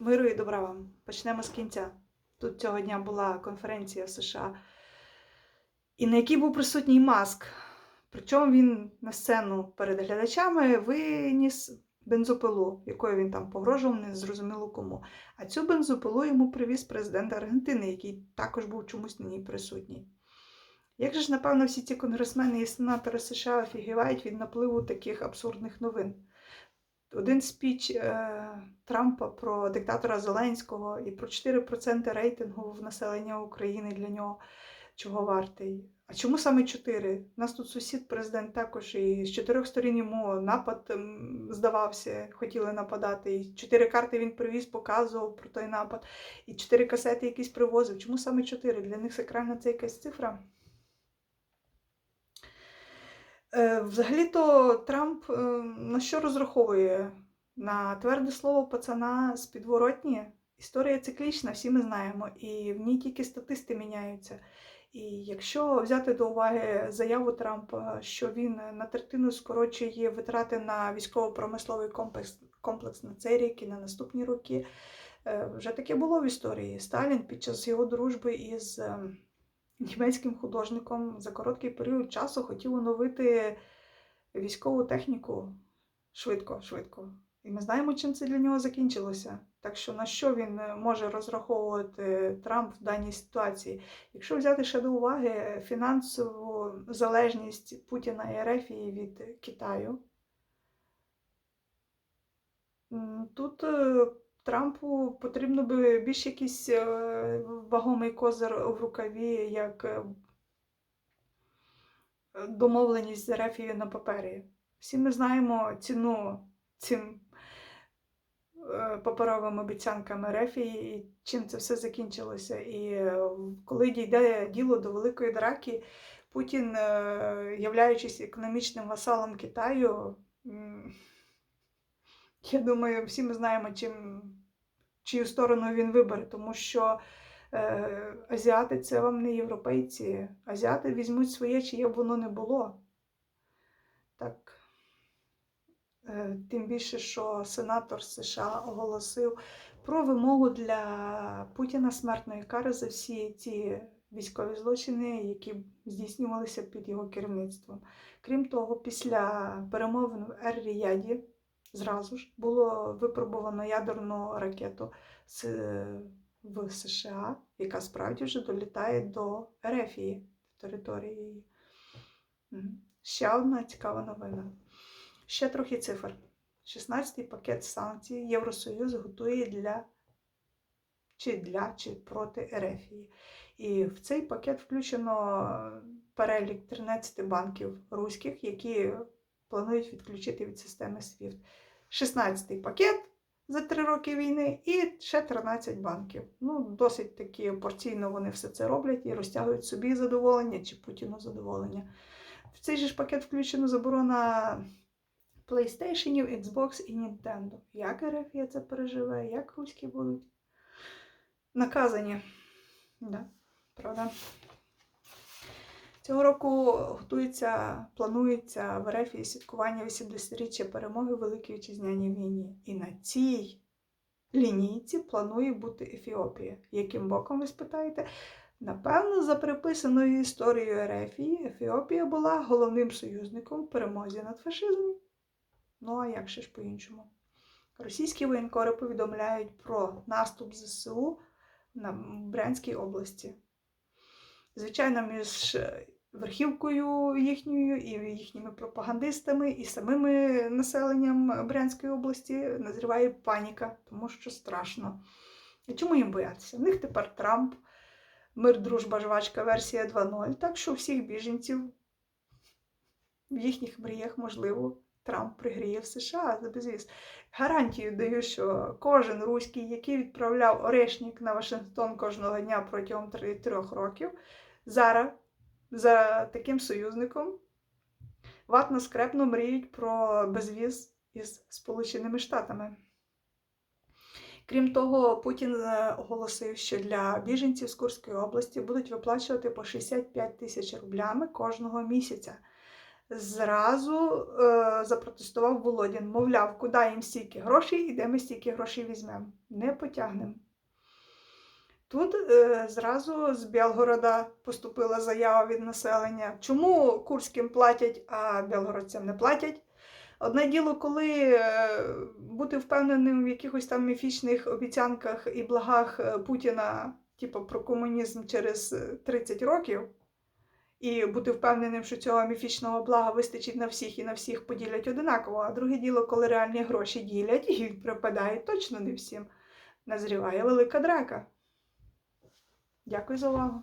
Миру і добра вам. Почнемо з кінця. Тут цього дня була конференція в США, і на якій був присутній маск. Причому він на сцену перед глядачами виніс бензопилу, якою він там погрожував, не зрозуміло кому. А цю бензопилу йому привіз президент Аргентини, який також був чомусь на ній присутній. Як же ж, напевно, всі ці конгресмени і сенатори США офігівають від напливу таких абсурдних новин? Один спіч е, Трампа про диктатора Зеленського і про 4% рейтингу в населення України для нього чого вартий. А чому саме 4? У нас тут сусід, президент також, і з чотирьох сторін йому напад здавався, хотіли нападати. І чотири карти він привіз, показував про той напад, і чотири касети якісь привозив. Чому саме 4? Для них сакральна це якась цифра. Е, Взагалі-то Трамп е, на що розраховує? На тверде слово пацана з підворотні. Історія циклічна, всі ми знаємо, і в ній тільки статисти міняються. І якщо взяти до уваги заяву Трампа, що він на третину скорочує витрати на військово-промисловий комплекс, комплекс на цей рік і на наступні роки, е, вже таке було в історії. Сталін під час його дружби із е, німецьким художником за короткий період часу хотів оновити військову техніку швидко, швидко. І ми знаємо, чим це для нього закінчилося. Так що на що він е, може розраховувати Трамп в даній ситуації? Якщо взяти ще до уваги фінансову залежність Путіна і Ерефії від Китаю, тут е, Трампу потрібно би більш якийсь е, вагомий козир в рукаві, як е, домовленість з Ерефією на папері. Всі ми знаємо ціну цим е, паперовим обіцянкам Ерефії і чим це все закінчилося. І коли дійде діло до великої драки, Путін, являючись економічним васалом Китаю, я думаю, всі ми знаємо, чим, чию сторону він вибере, тому що е, азіати це вам не європейці. Азіати візьмуть своє, чиє б воно не було. Так. Е, Тим більше, що сенатор США оголосив про вимогу для Путіна смертної кари за всі ці військові злочини, які здійснювалися під його керівництвом. Крім того, після перемовин в Ер-Ріяді зразу ж було випробовано ядерну ракету в США, яка справді вже долітає до Ерефії, території її. Ще одна цікава новина. Ще трохи цифр. 16-й пакет санкцій Євросоюз готує для чи для, чи проти Ерефії. І в цей пакет включено перелік 13 банків руських, які планують відключити від системи SWIFT. 16-й пакет за три роки війни і ще 13 банків. Ну, досить таки порційно вони все це роблять і розтягують собі задоволення чи Путіну задоволення. В цей же ж пакет включено заборона PlayStation, Xbox і Nintendo. Як РФ це переживе, як руські будуть наказані. Да, правда? Цього року готується, планується в РФ святкування 80-річчя перемоги в Великій Вітчизняній війні. І на цій лінійці планує бути Ефіопія. Яким боком ви спитаєте? Напевно, за приписаною історією Ерефії, Ефіопія була головним союзником в перемозі над фашизмом. Ну а як ще ж по-іншому? Російські воєнкори повідомляють про наступ ЗСУ на Брянській області. Звичайно, між верхівкою їхньою і їхніми пропагандистами, і самими населенням Брянської області назріває паніка, тому що страшно. І чому їм боятися? В них тепер Трамп, мир, дружба, жвачка, версія 2.0. Так що всіх біженців в їхніх мріях, можливо, Трамп пригріє в США безвіз. Гарантію даю, що кожен руський, який відправляв орешник на Вашингтон кожного дня протягом 3 років, зараз за таким союзником ватно скрепно мріють про безвіз із Сполученими Штатами. Крім того, Путін е, оголосив, що для біженців з Курської області будуть виплачувати по 65 тисяч рублями кожного місяця. зразу е, запротестував Володін. Мовляв, куди їм стільки грошей і де ми стільки грошей візьмемо. Не потягнемо. Тут е, зразу з Білгорода поступила заява від населення. Чому курським платять, а білгородцям не платять? Одне діло, коли е, бути впевненим в якихось там міфічних обіцянках і благах е, Путіна, типу про комунізм через е, 30 років, і бути впевненим, що цього міфічного блага вистачить на всіх і на всіх поділять одинаково. А друге діло, коли реальні гроші ділять і припадають точно не всім, назріває велика драка. Дякую за увагу.